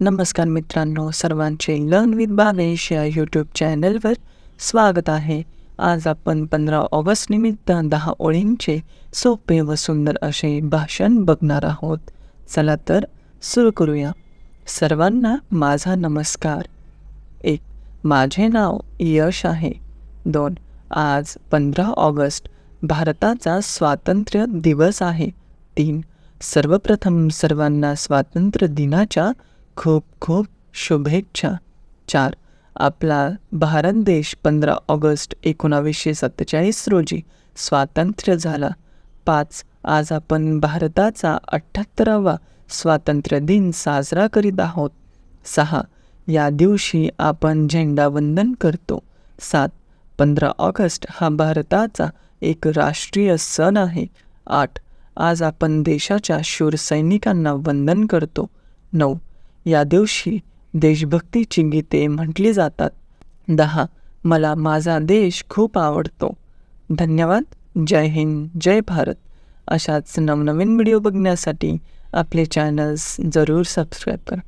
नमस्कार मित्रांनो सर्वांचे लर्न विथ भावेश या यूट्यूब चॅनलवर स्वागत आहे. आज आपण पंधरा ऑगस्ट निमित्त दहा ओळींचे सोपे व सुंदर असे भाषण बघणार आहोत. चला तर सुरू करूया. सर्वांना माझा नमस्कार. एक माझे नाव यश आहे. दोन आज पंधरा ऑगस्ट भारताचा स्वातंत्र्य दिवस आहे. तीन सर्वप्रथम सर्वांना स्वातंत्र्य दिनाच्या खूप खूप शुभेच्छा. चार आपला भारत देश पंधरा ऑगस्ट एकोणावीसशे सत्तेचाळीस रोजी स्वातंत्र्य झाला. पाच आज आपण भारताचा अठ्ठ्याहत्तरावा स्वातंत्र्य दिन साजरा करीत आहोत. सहा या दिवशी आपण झेंडावंदन करतो. सात पंधरा ऑगस्ट हा भारताचा एक राष्ट्रीय सण आहे. आठ आज आपण देशाच्या शूर सैनिकांना वंदन करतो. नऊ या दिवशी देशभक्तीची गीते म्हटली जातात. दहा. मला माझा देश खूप आवडतो. धन्यवाद. जय हिंद जय भारत. अशाच नवनवीन व्हिडिओ बघण्यासाठी आपले चॅनल्स जरूर सबस्क्राईब करा.